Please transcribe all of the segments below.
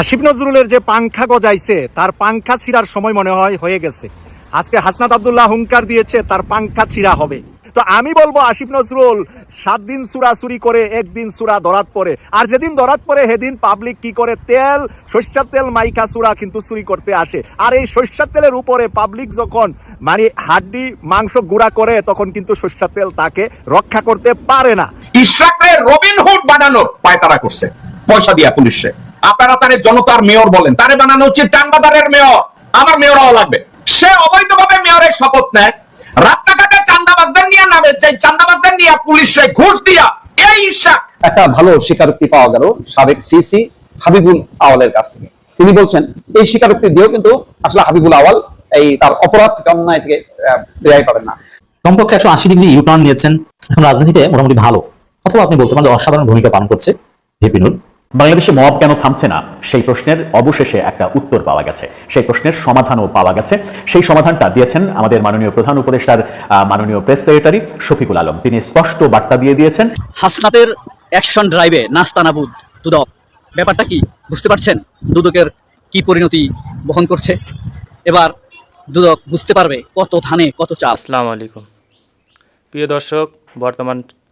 আসিফ নজরুলের যে পাংখা গজাইছে, তার পাংখা ছিঁড়ার সময় মনে হয় হয়ে গেছে। আজকে হাসনাত আব্দুল্লাহ হুঙ্কার দিয়েছে, তার পাংখা ছিঁড়া হবে। তো আমি বলব, আসিফ নজরুল, সাত দিন সুরা চুরি করে, একদিন সুরা ধরাত পরে। আর যেদিন ধরাত পরে, সেদিন পাবলিক কি করে? তেল, সর্ষার তেল মাইকা সুরা কিন্তু চুরি করতে আসে। আর এই সর্ষার তেলের উপরে পাবলিক যখন মানে হাড্ডি, মাংস গুঁড়া করে, তখন কিন্তু সর্ষার তেল তাকে রক্ষা করতে পারে না। ইশরাককে রবিনহুড বানানোর পায়তারা করছে, পয়সা দিয়া পুলিশে। আপনারা তারে জনতার মেয়র বলেন। তারে বানানো উচিত টানবাজারের মেয়র। আমার মেয়র হওয়া লাগবে। সে অবৈধভাবে মেয়রের শপথ নেয়। রাস্তাঘাটে চান্দাবাজদের নিয়ে নামে সেই চান্দাবাজদের নিয়ে পুলিশে ঘুষ দিয়া এই ইশরাক একটা ভালো স্বীকারোক্তি পাওয়া গেল সাবেক সিসি হাবিবুল আওয়ালের কাছ থেকে। তিনি বলছেন এই স্বীকারোক্তি দিয়েও কিন্তু আসলে হাবিবুল আওয়াল এই তার অপরাধ থেকে অন্যায় থেকে আহ, রেহাই পাবেন না। কমপক্ষে একশো আশি ডিগ্রি ইউটার্ন নিয়েছেন। এখন রাজনীতিতে মোটামুটি ভালো। অথবা আপনি বলতে পারেন অসাধারণ ভূমিকা পালন করছে ভিপি নুর বাংলাদেশে মব কেন থামছে না? সেই প্রশ্নের অবশেষে একটা উত্তর পাওয়া গেছে। সেই প্রশ্নের সমাধানও পাওয়া গেছে। সেই সমাধানটা দিয়েছেন আমাদের মাননীয় প্রধান উপদেষ্টার আহ, মাননীয় প্রেস সেক্রেটারি শফিকুল আলম। তিনি স্পষ্ট বার্তা দিয়ে দিয়েছেন হাসনাতের অ্যাকশন ড্রাইভে নাস্তানাবুদ দুদক। ব্যাপারটা কি? বুঝতে পারছেন দুদকের কি পরিণতি বহন করছে? এবার দুদক বুঝতে পারবে কত ধানে কত চাল। আসসালামু আলাইকুম। প্রিয় দর্শক বর্তমান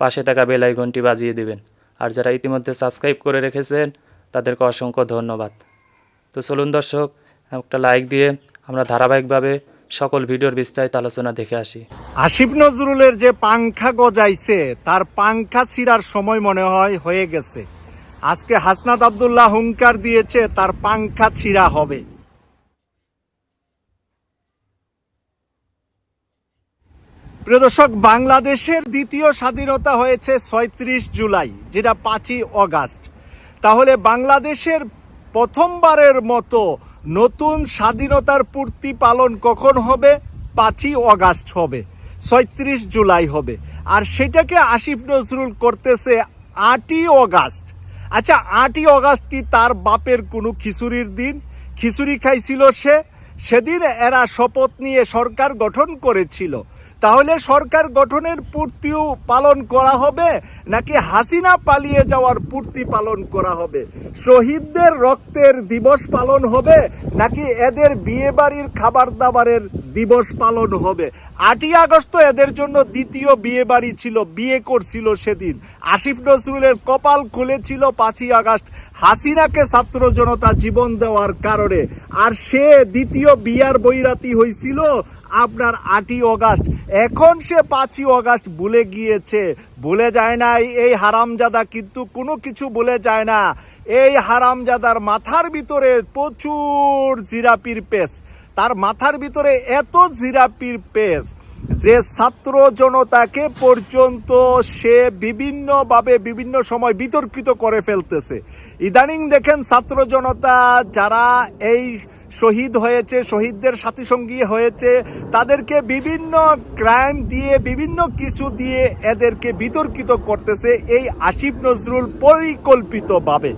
পাশে থাকা বেল আইকনটি বাজিয়ে দিবেন। আর যারা ইতিমধ্যে সাবস্ক্রাইব করে রেখেছেন, তাদেরকে অসংখ্য ধন্যবাদ। তো চলুন দর্শক, একটা লাইক দিয়ে আমরা ধারাবাহিকভাবে সকল ভিডিওর বিস্তারিত আলোচনা দেখে আসি। আসিফ নজরুলের যে পাংখা গজাইছে, তার পাংখা ছিঁড়ার সময় মনে হয় হয়ে গেছে। আজকে হাসনাত আবদুল্লাহ হুঙ্কার দিয়েছে, তার পাংখা ছিঁড়া হবে। প্রিয় দর্শক, বাংলাদেশের দ্বিতীয় স্বাধীনতা হয়েছে ছয়ত্রিশ জুলাই, যেটা পাঁচই অগাস্ট। তাহলে বাংলাদেশের প্রথমবারের মতো নতুন স্বাধীনতার পূর্তি পালন কখন হবে? পাঁচই অগাস্ট হবে, ছয়ত্রিশ জুলাই হবে। আর সেটাকে আসিফ নজরুল করতেছে আটই অগাস্ট। আচ্ছা আটই অগাস্ট কি তার বাপের কোনো খিচুড়ির দিন? খিচুড়ি খাইছিল সে? সেদিন এরা শপথ নিয়ে সরকার গঠন করেছিল। তাহলে সরকার গঠনের পূর্তিও পালন করা হবে নাকি হাসিনা পালিয়ে যাওয়ার পূর্তি পালন করা হবে? শহীদদের রক্তের দিবস পালন হবে নাকি এদের বিয়ে বাড়ির খাবার দাবারের দিবস পালন হবে? আটই আগস্ট তো এদের জন্য দ্বিতীয় বিয়ে বাড়ি ছিল, বিয়ে করছিল সেদিন। আসিফ নজরুলের কপাল খুলেছিল পাঁচই আগস্ট। হাসিনাকে ছাত্র জনতা জীবন দেওয়ার কারণে। আর সে দ্বিতীয় বিয়ার বৈরাতি হয়েছিল আপনার আটই অগাস্ট। এখন সে পাঁচই অগাস্ট ভুলে গিয়েছে। ভুলে যায় না এই হারামজাদা কিন্তু কোনো কিছু ভুলে যায় না। এই হারামজাদার মাথার ভিতরে প্রচুর জিরাপির পেস তার মাথার ভিতরে এত জিরাপির পেস যে ছাত্র জনতাকে পর্যন্ত সে বিভিন্নভাবে বিভিন্ন সময় বিতর্কিত করে ফেলতেছে। ইদানিং দেখেন ছাত্র জনতা, যারা এই শহীদ হয়েছে, শহীদদের সাথী সঙ্গী হয়েছে। তাদেরকে বিভিন্ন ক্রাইম দিয়ে, বিভিন্ন কিছু দিয়ে এদেরকে বিতর্কিত করতেছে এই আসিফ নজরুল পরিকল্পিতভাবে।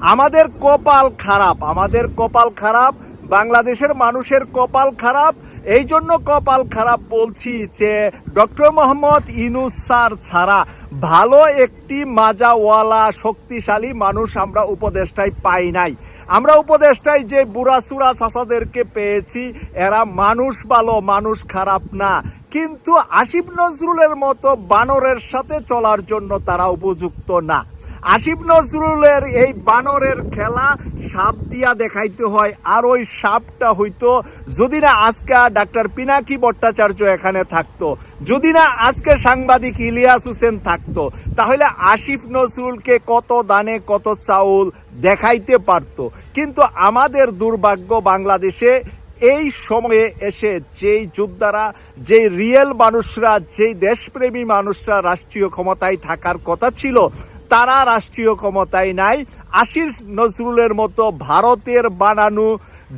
আমাদের কপাল খারাপ, আমাদের কপাল খারাপ, বাংলাদেশের মানুষের কপাল খারাপ এই জন্য কপাল খারাপ বলছি যে ডক্টর মোহাম্মদ ইনুস স্যার ছাড়া ভালো একটি মাজাওয়ালা শক্তিশালী মানুষ আমরা উপদেষ্টায় পাই নাই। আমরা উপদেষ্টায় যে বুড়াচুরা চাষাদেরকে পেয়েছি, এরা মানুষ ভালো, মানুষ খারাপ না। কিন্তু আসিফ নজরুলের মতো বানরের সাথে চলার জন্য তারা উপযুক্ত না। আসিফ নজরুলের এই বানরের খেলা সাপ দিয়া দেখাইতে হয়, আর ওই সাপটা হইতো যদি না আজকে ডাক্তার পিনাকি ভট্টাচার্য এখানে থাকতো, যদি না আজকে সাংবাদিক ইলিয়াস হোসেন থাকতো, তাহলে আসিফ নজরুলকে কত দানে কত চাউল দেখাইতে পারতো। কিন্তু আমাদের দুর্ভাগ্য বাংলাদেশে এই সময়ে এসে যেই যোদ্ধারা, যেই রিয়েল মানুষরা, যেই দেশপ্রেমী মানুষরা রাষ্ট্রীয় ক্ষমতায় থাকার কথা ছিল তারা রাষ্ট্রীয় ক্ষমতায় নাই। আশির নজরুলের মতো ভারতের বানানো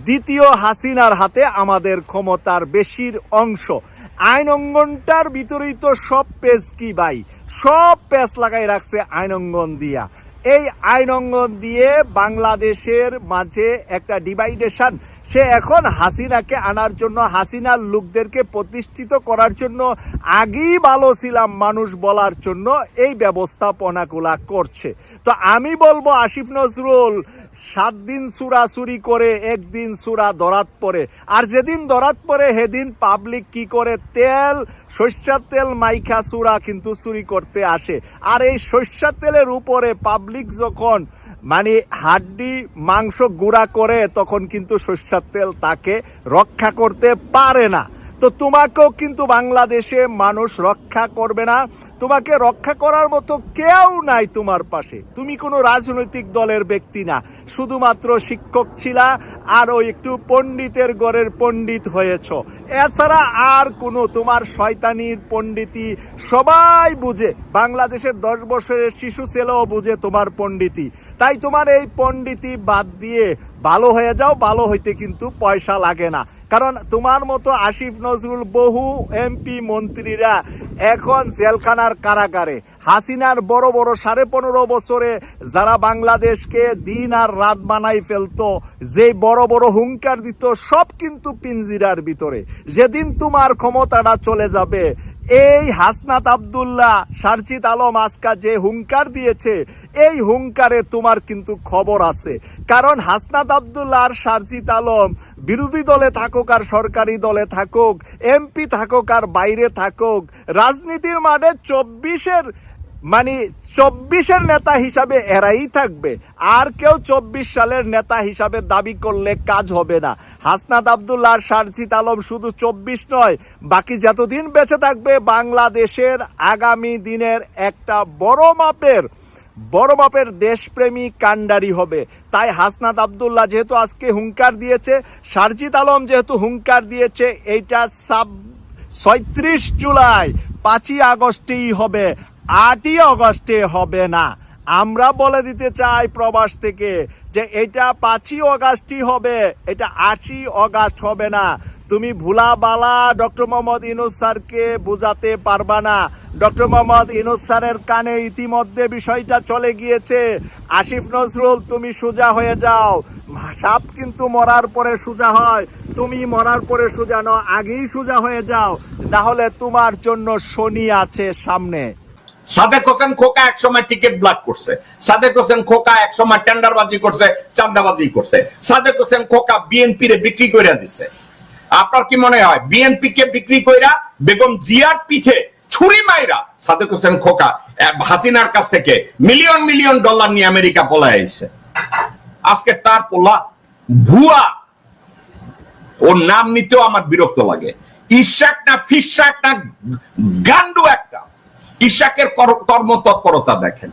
দ্বিতীয় হাসিনার হাতে আমাদের ক্ষমতার বেশির অংশ। আইন অঙ্গনটার ভিতরেই তো সব পেজ কি ভাই? সব পেজ লাগাই রাখছে আইন অঙ্গন দিয়া। এই আইন অঙ্গন দিয়ে বাংলাদেশের মাঝে একটা ডিভাইডেশন সে এখন হাসিনাকে আনার জন্য, হাসিনার লোকদেরকে প্রতিষ্ঠিত করার জন্য আগেই ভালো ছিলাম মানুষ বলার জন্য এই ব্যবস্থাপনাগুলা করছে। তো আমি বলব, আসিফ নজরুল, সাত দিন চুরি করে, একদিন চূড়া দরাত পরে। আর যেদিন দরাত পড়ে সেদিন পাবলিক কি করে? তেল, সর্ষার তেল মাইখা চূড়া কিন্তু চুরি করতে আসে। আর এই সর্ষার তেলের উপরে পাবলিক যখন মানে হাড্ডি মাংস গুঁড়া করে তখন কিন্তু সর্ষার তেল তাকে রক্ষা করতে পারে না। তো তোমাকেও কিন্তু বাংলাদেশে মানুষ রক্ষা করবে না। তোমাকে রক্ষা করার মতো কেউ নাই তোমার পাশে। তুমি কোনো রাজনৈতিক দলের ব্যক্তি না। শুধুমাত্র শিক্ষক ছিলা আর ওই একটু পণ্ডিতের গড়ের পণ্ডিত হয়েছ। এছাড়া আর কোনো তোমার শয়তানির পণ্ডিতি সবাই বুঝে। বাংলাদেশের দশ বছরের শিশু ছেলেও বুঝে তোমার পণ্ডিতি তাই তোমার এই পণ্ডিতি বাদ দিয়ে ভালো হয়ে যাও, ভালো হইতে কিন্তু পয়সা লাগে না। কারণ তোমার মতো আসিফ নজরুল বহু এমপি মন্ত্রীরা এখন জেলখানার কারাগারে। হাসিনার বড় বড় সাড়ে পনেরো বছরে যারা বাংলাদেশকে দিন আর রাত বানাই ফেলতো, যেই বড় বড় হুঙ্কার দিত, সব কিন্তু পিঞ্জিরার ভিতরে। যেদিন তোমার ক্ষমতাটা চলে যাবে এই হাসনাত আবদুল্লাহ সারজিদ আলম আজকা যে হুঙ্কার দিয়েছে, এই হুঙ্কারে তোমার কিন্তু খবর আছে। কারণ হাসনাত আবদুল্লাহ আর সারজিদ আলম বিরোধী দলে থাকুক আর সরকারি দলে থাকুক, এমপি থাকুক আর বাইরে থাকুক, রাজনীতির মাঠে চব্বিশের মানে চব্বিশের নেতা হিসাবে এরাই থাকবে। আর কেউ চব্বিশ সালের নেতা হিসাবে দাবি করলে কাজ হবে না। হাসনাত আবদুল্লাহ শারজিদ আলম শুধু চব্বিশ নয়, বাকি যতদিন বেঁচে থাকবে বাংলাদেশের আগামী দিনের একটা বড় মাপের বড় মাপের দেশপ্রেমী কাণ্ডারি হবে। তাই হাসনাত আবদুল্লাহ যেহেতু আজকে হুঙ্কার দিয়েছে শারজিদ আলম যেহেতু হুঙ্কার দিয়েছে, এইটা সাব ছয়ত্রিশ জুলাই, পাঁচই আগস্টেই হবে। আটই অগস্টে হবে না। আমরা বলে দিতে চাই প্রবাস থেকে যে এটা পাঁচই অগাস্টই হবে, এটা আটই অগাস্ট হবে না। তুমি ভুলা বালা ডক্টর মোহাম্মদ ইনুস স্যারকে বোঝাতে পারবা না। ডক্টর মোহাম্মদ ইনুস স্যারের কানে ইতিমধ্যে বিষয়টা চলে গিয়েছে। আসিফ নজরুল, তুমি সোজা হয়ে যাও। সাপ কিন্তু মরার পরে সোজা হয়। তুমি মরার পরে সোজা নও, আগেই সোজা হয়ে যাও। তাহলে তোমার জন্য শনি আছে সামনে। সাদেক হোসেন খোকা একসময় টিকিট ব্লক করছে। সাদেক হোসেন খোকা একসময় টেন্ডারবাজি করছে চান্দাবাজি করছে। সাদেক হোসেন খোকা বিএনপি রে বিক্রি করে দিছে। আপনার কি মনে হয় বিএনপি কে বিক্রি কইরা বেগম জিয়ার পিঠে ছুরি মাইরা সাদেক হোসেন খোকা হাসিনার কাছ থেকে মিলিয়ন মিলিয়ন ডলার নিয়ে আমেরিকা পলায় আইছে? আজকে তার পোলা ভুয়া। ওর নাম নিতেও আমার বিরক্ত লাগে। ইশাক না ফিসাক না গান্ডু একটা। ইশাকের কর- কর্মতৎপরতা দেখেন।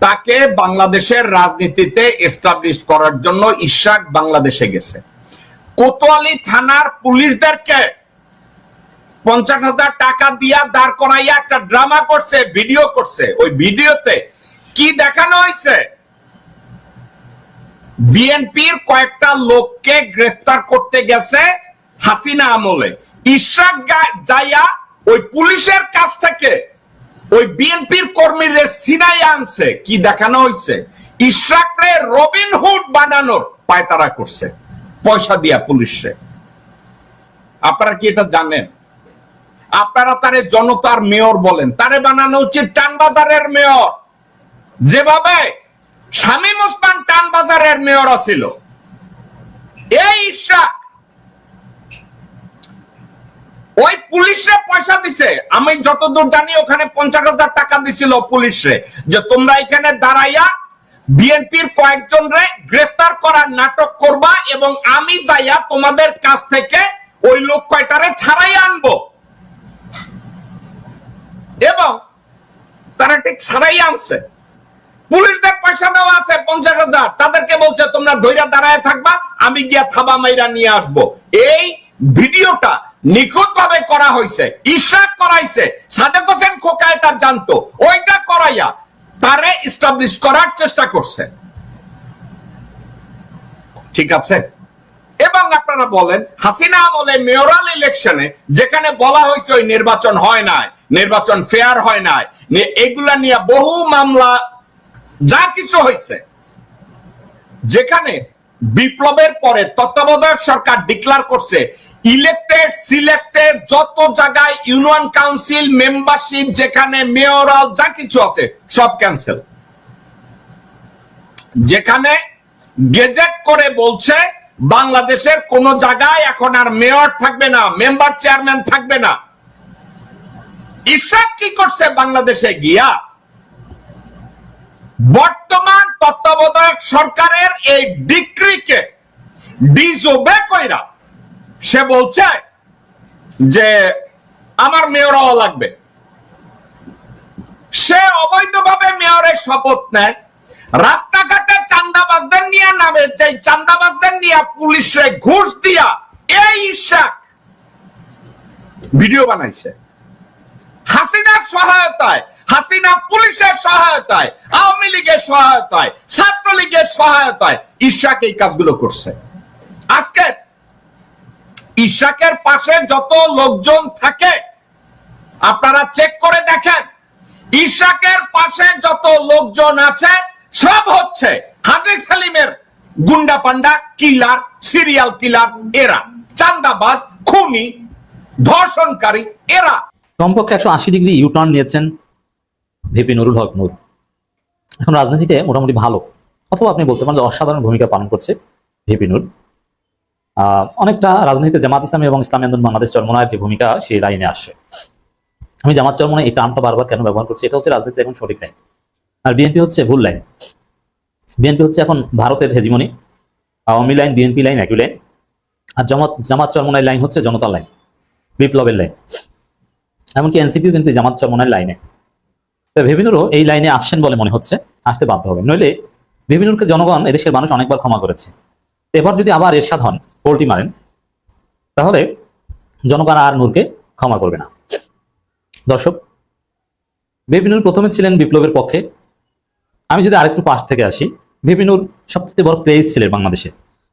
তাকে বাংলাদেশের রাজনীতিতে এস্টাবলিশ করার জন্য ইশাক বাংলাদেশে গেছে। কোতোয়ালি থানার পুলিশদেরকে পঞ্চাশ হাজার টাকা দিয়া দাঁড় করাইয়া একটা ড্রামা করছে, ভিডিও করছে। ওই ভিডিওতে কি দেখানো হয়েছে? বিএনপির কয়েকটা লোককে গ্রেফতার করতে গেছে হাসিনা আমলে। ইশাক যাইয়া ওই পুলিশের কাছ থেকে ওই বিএনপির কর্মীদের সিনাই আনছে, কি দেখানো হয়েছে ইশাকরে রবিন হুড বানানোর পায়তারা করছে, পয়সা দিয়া পুলিশে। আপনারা কি এটা জানেন? আপনারা তারে জনতার মেয়র বলেন, তারে বানানো উচিত টানবাজারের মেয়র। যেভাবে শামীম ওসমান টানবাজারের মেয়র ছিল এই ইশাক ওই পুলিশে পয়সা দিছে। আমি যতদূর জানি ওখানে পঞ্চাশ হাজার টাকা দিছিল পুলিশে যে তোমরা এখানে দাঁড়াইয়া বিএনপির কয়েকজন রে গ্রেফতার করার নাটক করবা এবং আমি যাইয়া তোমাদের কাছ থেকে ওই লোক কয়টারে ছাড়াই আনব। এবং তারা ঠিক ছাড়াই আনছে। পুলিশদের পয়সা দেওয়া আছে পঞ্চাশ হাজার। তাদেরকে বলছে, তোমরা ধৈর্য দাঁড়ায় থাকবা, আমি গিয়া থাবা মাইরা নিয়ে আসব। এই ভিডিওটা নিখুঁত ভাবে করা হয়েছে ইশাক করাইছে, সাদেক হোসেন খোকা এটা জানতো, ওইটা করাইয়া তারে ইস্টাবলিশ করার চেষ্টা করছে। ঠিক আছে? এবং আপনারা বলেন, হাসিনা আমলে মেয়রাল ইলেকশনে যেখানে বলা হয়েছে ওই নির্বাচন হয় নাই, নির্বাচন ফেয়ার হয় নাই এগুলা নিয়ে বহু মামলা, যা কিছু হয়েছে যেখানে বিপ্লবের পরে তত্ত্বাবধায়ক সরকার ডিক্লার করছে ইলেক্টেড সিলেক্টেড যত জায়গায় ইউনিয়ন কাউন্সিল মেম্বারশিপ যেখানে মেয়রাল যা কিছু আছে, সব ক্যান্সেল যেখানে গেজেট করে বলছে, বাংলাদেশের কোন জায়গায় এখন আর মেয়র থাকবে না মেম্বার চেয়ারম্যান থাকবে না। ইসাক কি করছে বাংলাদেশে গিয়া? বর্তমান তত্ত্বাবধায়ক সরকারের এই ডিক্রিকে ডিজোবে কইরা সে বলছে যে আমার মেয়র হওয়া লাগবে। সে অবৈধভাবে মেয়রের শপথ নেয়। রাস্তাঘাটে চান্দাবাজদের নিয়ে নামে যে চান্দাবাজদের নিয়ে পুলিশে ঘুষ দিয়া এই ইশাক ভিডিও বানাইছে। হাসিনার সহায়তায়, হাসিনা পুলিশের সহায়তায়, আওয়ামী লীগের সহায়তায়, ছাত্রলীগের সহায়তায় ইশাক এই কাজগুলো করছে। আজকে ইশাকের পাশে যত লোকজন থাকে, আপনারা চেক করে দেখেন, ইশাকের পাশে যত লোকজন আছে, সব হচ্ছে হাজি সালিমের গুন্ডা পান্ডা কিলার সিরিয়াল কিলার এরা। চান্দাবাজ, খুনি, ধর্ষণকারী, এরা। কমপক্ষে একশো আশি ডিগ্রি ইউটার্ন নিয়েছেন ভিপি নুরুল হক নূর। এখন রাজনীতিতে মোটামুটি ভালো। অথবা আপনি বলতে পারেন অসাধারণ ভূমিকা পালন করছে ভিপি নূর। অনেকটা রাজনীতিতে জামাত ইসলামী এবং ইসলামী আন্দোলন বাংলাদেশ চরমনায়ের যে ভূমিকা সেই লাইনে আসে। আমি জামাত চরমনায় এই টার্মটা বারবার কেন ব্যবহার করছি? এটা হচ্ছে রাজনীতি এখন সঠিক লাইন আর বিএনপি হচ্ছে ভুল লাইন বিএনপি হচ্ছে এখন ভারতের hegemony Awami line BNP line একই লাইন আর জামাত জামাত চরমনায় লাইন হচ্ছে জনতা লাইন বিপ্লবের লাইন এমনকি এনসিপিও কিন্তু জামাত চরমনায় লাইনে তো ভেবিনুরও এই লাইনে আসছেন বলে মনে হচ্ছে, আসতে বাধ্য হবে। নইলে ভেবিনুরকে জনগণ এদেশের মানুষ অনেকবার ক্ষমা করেছে। এবার যদি আবার এরশাদ হন পোল্টি মারেন, তাহলে জনগণ আর নূরকে ক্ষমা করবে না। দর্শক বেবিনুর প্রথমে ছিলেন বিপ্লবের পক্ষে। আমি যদি আরেকটু পাশ থেকে আসি বেবিনুর সবচেয়ে বড় ক্রেজ ছিলেন বাংলাদেশে।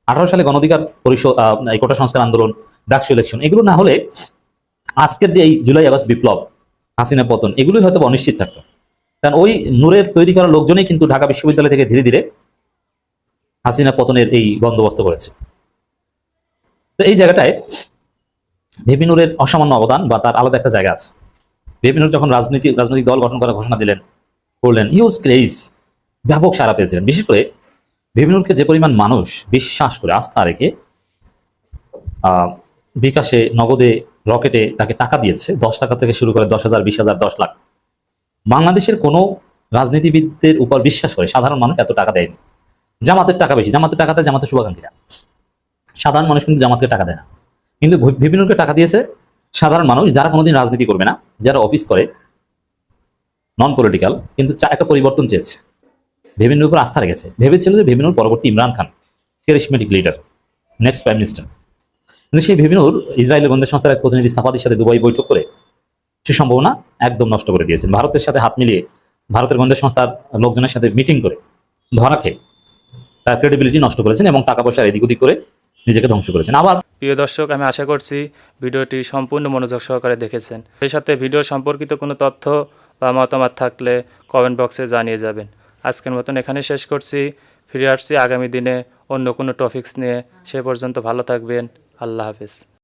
আঠারো সালে গণঅধিকার পরিষদ কোটা সংস্কার আন্দোলন, ডাকসু ইলেকশন এগুলো না হলে আজকের যে এই জুলাই আগস্ট বিপ্লব, হাসিনা পতন, এগুলোই হয়তো অনিশ্চিত থাকতো। কারণ ওই নূরের তৈরি করা লোকজনই কিন্তু ঢাকা বিশ্ববিদ্যালয় থেকে ধীরে ধীরে হাসিনা পতনের এই বন্দোবস্ত করেছে। তো এই জায়গাটায় ভেপিনুরের অসামান্য অবদান বা তার আলাদা একটা জায়গা আছে। ভেপিনুর যখন রাজনীতি, রাজনৈতিক দল গঠন করার ঘোষণা দিলেন, করলেন হিউজ ক্রেজ ব্যাপক সারা পেয়েছিলেন। বিশেষ করে ভেপিনুরকে যে পরিমাণ মানুষ বিশ্বাস করে, আস্থা রেখে বিকাশে, নগদে, রকেটে তাকে টাকা দিয়েছে, দশ টাকা থেকে শুরু করে দশ হাজার, বিশ হাজার, দশ লাখ। বাংলাদেশের কোনো রাজনীতিবিদদের উপর বিশ্বাস করে সাধারণ মানুষ এত টাকা দেয়নি। জামাতের টাকা বেশি, জামাতের টাকা দেয় জামাতের শুভাকাঙ্ক্ষীরা। সাধারণ মানুষ কিন্তু জামাতকে টাকা দেয় না। কিন্তু বিভিন্নকে টাকা দিয়েছে সাধারণ মানুষ যারা কোনোদিন রাজনীতি করবে না, যারা অফিস করে নন পলিটিক্যাল কিন্তু একটা পরিবর্তন চেয়েছে। ভেবিনুর উপর আস্থা রেখেছে। ভেবেছিল যে ভেবিনুর পরবর্তী Imran Khan charismatic leader next prime minister কিন্তু সেই ভেবিনুর ইসরায়েলের গোয়েন্দা সংস্থার এক প্রতিনিধি সাফাদির সাথে দুবাই বৈঠক করে সে সম্ভাবনা একদম নষ্ট করে দিয়েছেন। ভারতের সাথে হাত মিলিয়ে ভারতের গোয়েন্দা সংস্থার লোকজনের সাথে মিটিং করে ধরা খেয়ে তার ক্রেডিবিলিটি নষ্ট করেছেন এবং টাকা পয়সার এদিক ওদিক করে নিজেকে ধ্বংস করেছেন। আবার প্রিয় দর্শক, আমি আশা করছি ভিডিওটি সম্পূর্ণ মনোযোগ সহকারে দেখেছেন। সেই সাথে ভিডিও সম্পর্কিত কোনো তথ্য বা মতামত থাকলে কমেন্ট বক্সে জানিয়ে যাবেন। আজকের মতন এখানে শেষ করছি। ফিরে আসছি আগামী দিনে অন্য কোনো টপিকস নিয়ে। সে পর্যন্ত ভালো থাকবেন। আল্লাহ হাফেজ।